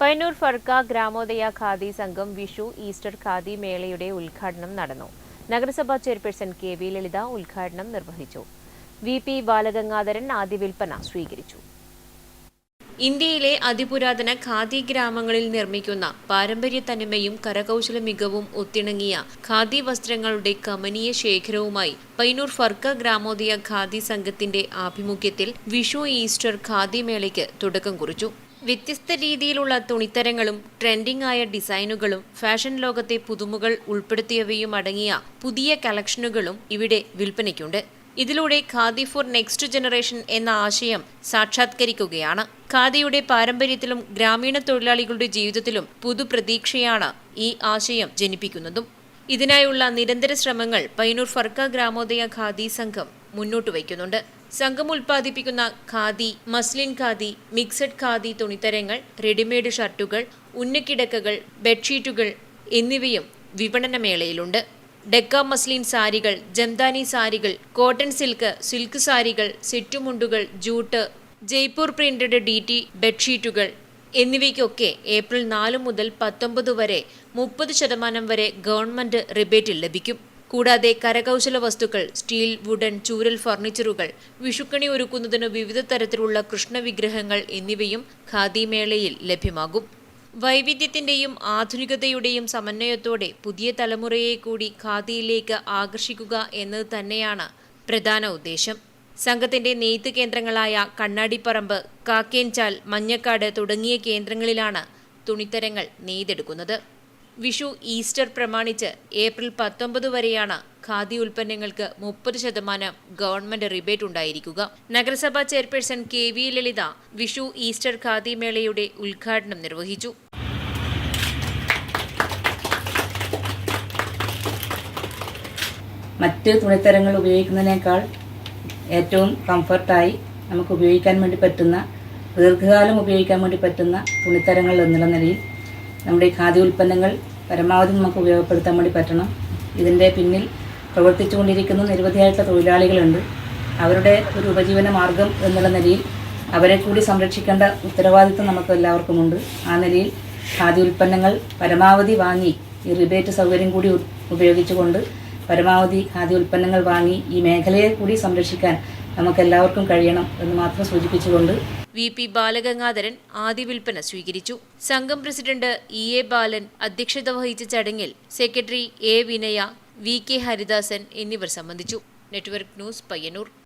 പയ്യന്നൂർ ഫർക്ക ഗ്രാമോദയ ഖാദി സംഘം വിഷു ഈസ്റ്റർ ഖാദി മേളയുടെ ഉദ്ഘാടനം നടന്നു. നഗരസഭാ ചെയർപേഴ്സൺ കെ വി ലളിത ഉദ്ഘാടനം നിർവഹിച്ചു. വി പി ബാലഗംഗാധരൻ ആദ്യ വിൽപ്പന സ്വീകരിച്ചു. ഇന്ത്യയിലെ അതിപുരാതന ഖാദി ഗ്രാമങ്ങളിൽ നിർമ്മിക്കുന്ന പാരമ്പര്യ തനിമയും കരകൗശല മികവും ഒത്തിണങ്ങിയ ഖാദി വസ്ത്രങ്ങളുടെ കമനീയ ശേഖരവുമായി പൈനൂർ ഫർക്ക ഗ്രാമോദയ ഖാദി സംഘത്തിന്റെ ആഭിമുഖ്യത്തിൽ വിഷു ഈസ്റ്റർ ഖാദി മേളയ്ക്ക് തുടക്കം കുറിച്ചു. വ്യത്യസ്ത രീതിയിലുള്ള തുണിത്തരങ്ങളും ട്രെൻഡിംഗ് ആയ ഡിസൈനുകളും ഫാഷൻ ലോകത്തെ പുതുമകൾ ഉൾപ്പെടുത്തിയവയും അടങ്ങിയ പുതിയ കളക്ഷനുകളും ഇവിടെ വിൽപ്പനയ്ക്കുണ്ട്. ഇതിലൂടെ ഖാദി ഫോർ നെക്സ്റ്റ് ജനറേഷൻ എന്ന ആശയം സാക്ഷാത്കരിക്കുകയാണ്. ഖാദിയുടെ പാരമ്പര്യത്തിലും ഗ്രാമീണ തൊഴിലാളികളുടെ ജീവിതത്തിലും പുതുപ്രതീക്ഷയാണ് ഈ ആശയം ജനിപ്പിക്കുന്നതും. ഇതിനായുള്ള നിരന്തര ശ്രമങ്ങൾ പൈനൂർ ഫർക്ക ഗ്രാമോദയ ഖാദി സംഘം മുന്നോട്ട് വയ്ക്കുന്നുണ്ട്. സംഘം ഉൽപ്പാദിപ്പിക്കുന്ന ഖാദി മസ്ലിൻ ഖാദി മിക്സഡ് ഖാദി തുണിത്തരങ്ങൾ റെഡിമെയ്ഡ് ഷർട്ടുകൾ ഉന്നക്കിടക്കകൾ ബെഡ്ഷീറ്റുകൾ എന്നിവയും വിപണന മേളയിലുണ്ട് ഡെക്ക മസ്ലിൻ സാരികൾ ജംദാനി സാരികൾ കോട്ടൺ സിൽക്ക് സിൽക്ക് സാരികൾ സെറ്റുമുണ്ടുകൾ jute Jaipur printed D T ബെഡ്ഷീറ്റുകൾ എന്നിവയ്ക്കൊക്കെ ഏപ്രിൽ നാല് മുതൽ പത്തൊമ്പത് വരെ മുപ്പത് ശതമാനം വരെ ഗവൺമെന്റ് റിബേറ്റിൽ ലഭിക്കും. കൂടാതെ കരകൗശല വസ്തുക്കൾ സ്റ്റീൽ വുഡൻ ചൂരൽ ഫർണിച്ചറുകൾ വിഷുക്കണി ഒരുക്കുന്നതിന് വിവിധ തരത്തിലുള്ള കൃഷ്ണവിഗ്രഹങ്ങൾ എന്നിവയും ഖാദി മേളയിൽ ലഭ്യമാകും. വൈവിധ്യത്തിന്റെയും ആധുനികതയുടെയും സമന്വയത്തോടെ പുതിയ തലമുറയെ കൂടി ഖാദിയിലേക്ക് ആകർഷിക്കുക എന്നത് തന്നെയാണ് പ്രധാന ഉദ്ദേശം. സംഘത്തിന്റെ നെയ്ത്ത് കേന്ദ്രങ്ങളായ കണ്ണാടിപ്പറമ്പ് കാക്കേൻചാൽ മഞ്ഞക്കാട് തുടങ്ങിയ കേന്ദ്രങ്ങളിലാണ് തുണിത്തരങ്ങൾ നെയ്തെടുക്കുന്നത്. വിഷു ഈസ്റ്റർ പ്രമാണിച്ച് ഏപ്രിൽ പത്തൊമ്പത് വരെയാണ് ഖാദി ഉൽപ്പന്നങ്ങൾക്ക് മുപ്പത് ശതമാനം ഗവൺമെന്റ് റിബേറ്റ് ഉണ്ടായിരിക്കുക. നഗരസഭാ chairperson K V Lalitha Vishu Easter khadi മേളയുടെ ഉദ്ഘാടനം നിർവഹിച്ചു. മറ്റ് തുണിത്തരങ്ങൾ ഉപയോഗിക്കുന്നതിനേക്കാൾ ഏറ്റവും കംഫർട്ടായി നമുക്ക് ഉപയോഗിക്കാൻ വേണ്ടി പറ്റുന്ന ദീർഘകാലം ഉപയോഗിക്കാൻ വേണ്ടി പറ്റുന്ന തുണിത്തരങ്ങൾ എന്നുള്ള നിലയിൽ നമ്മുടെ ഖാദി ഉൽപ്പന്നങ്ങൾ പരമാവധി നമുക്ക് ഉപയോഗപ്പെടുത്താൻ വേണ്ടി പറ്റണം. ഇതിന്റെ പിന്നിൽ പ്രവർത്തിച്ചുകൊണ്ടിരിക്കുന്ന നിരവധിയായിട്ടുള്ള തൊഴിലാളികളുണ്ട്. അവരുടെ ഒരു ഉപജീവന മാർഗം എന്നുള്ള നിലയിൽ അവരെ കൂടി സംരക്ഷിക്കേണ്ട ഉത്തരവാദിത്വം നമുക്ക് എല്ലാവർക്കുമുണ്ട്. ആ നിലയിൽ ഖാദി ഉൽപ്പന്നങ്ങൾ പരമാവധി വാങ്ങി ഈ റിബേറ്റ് സൗകര്യം കൂടി ഉപയോഗിച്ചുകൊണ്ട് പരമാവധി ഖാദി ഉൽപ്പന്നങ്ങൾ വാങ്ങി ഈ മേഖലയെ കൂടി സംരക്ഷിക്കാൻ നമുക്ക് എല്ലാവർക്കും കഴിയണം എന്ന് മാത്രം സൂചിപ്പിച്ചുകൊണ്ട് വി പി ബാലഗംഗാധരൻ ആദ്യ വിൽപ്പന സ്വീകരിച്ചു. സംഘം പ്രസിഡന്റ് ഇ എ ബാലൻ അധ്യക്ഷത വഹിച്ച ചടങ്ങിൽ secretary A Vinaya V K Haridasan എന്നിവർ സംബന്ധിച്ചു. Network news Payyanur.